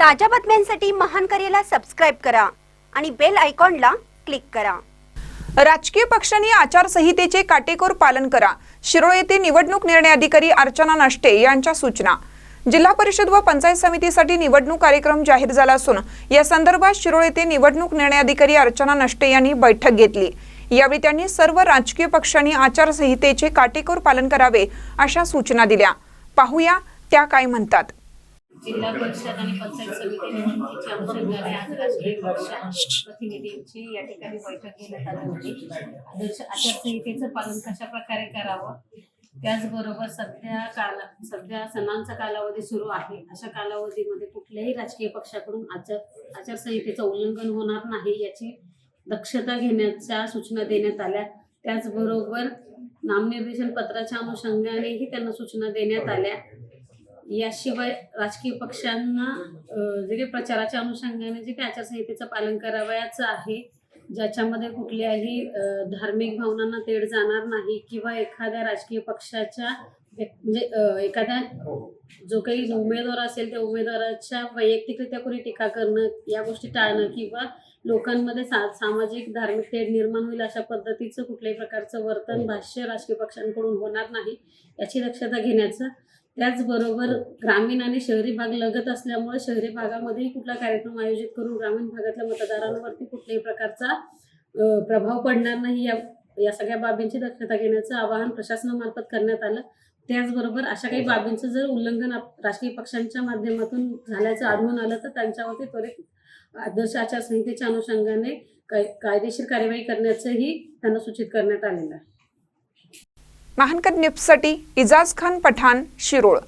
ताज्या बातम्यांसाठी महान करेला सबस्क्राईब करा आणि बेल आयकॉनला क्लिक करा. राजकीय पक्षांनी आचारसंहितेचे काटेकोर पालन करा. शिरोळ येथे निवडणूक निर्णय अधिकारी अर्चना नष्टे यांच्या सूचना. जिल्हा परिषद व पंचायत समितीसाठी निवडणूक कार्यक्रम जाहीर झाला असून या संदर्भात शिरोळ येथे निवडणूक निर्णय अधिकारी अर्चना नष्टे यांनी बैठक घेतली. यावेळी त्यांनी सर्व राजकीय पक्षांनी आचारसंहितेचे काटेकोर पालन करावे अशा सूचना दिल्या. पाहूया त्या काय म्हणतात. जिल्हा परिषद आणि पंचायत समिती निवडणुकीच्या अनुषंगाने आज राजकीय पक्ष प्रतिनिधींची या ठिकाणी बैठक घेण्यात आली होती. आदर्श आचारसंहितेचं पालन कशा प्रकारे करावं? त्याचबरोबर सध्या काला सध्या सणांचा कालावधी सुरू आहे. अशा कालावधीमध्ये कुठल्याही राजकीय पक्षाकडून आचार आचारसंहितेचं उल्लंघन होणार नाही याची दक्षता घेण्याच्या सूचना देण्यात आल्या. त्याचबरोबर नामनिर्देशन पत्राच्या अनुषंगानेही त्यांना सूचना देण्यात आल्या. याशिवाय राजकीय पक्षांना जे काही प्रचाराच्या अनुषंगाने जे काही आचारसंहितेचं पालन करावयाचं आहे ज्याच्यामध्ये कुठल्याही धार्मिक भावनांना तेढ जाणार नाही किंवा एखाद्या राजकीय पक्षाच्या व्यक्- म्हणजे एखाद्या जो काही उमेदवार असेल त्या उमेदवाराच्या वैयक्तिकरित्या कोणी टीका करणं या गोष्टी टाळणं किंवा लोकांमध्ये सा सामाजिक धार्मिक तेढ निर्माण होईल अशा पद्धतीचं कुठल्याही प्रकारचं वर्तन भाष्य राजकीय पक्षांकडून होणार नाही याची दक्षता घेण्याचं त्याचबरोबर ग्रामीण आणि शहरी भाग लगत असल्यामुळे शहरी भागामध्येही कुठला कार्यक्रम आयोजित करून ग्रामीण भागातल्या मतदारांवरती कुठल्याही प्रकारचा प्रभाव पडणार नाही या या सगळ्या बाबींची दक्षता घेण्याचं आवाहन प्रशासनामार्फत करण्यात आलं. त्याचबरोबर अशा काही बाबींचं जर उल्लंघन राजकीय पक्षांच्या माध्यमातून झाल्याचं आढळून आलं तर त्यांच्यावरती त्वरित आदर्श आचारसंहितेच्या अनुषंगाने काय कायदेशीर कार्यवाही करण्याचंही त्यांना सूचित करण्यात आलेलं आहे. महानकर न्यूजसाठी इजाज खान पठाण शिरोळ.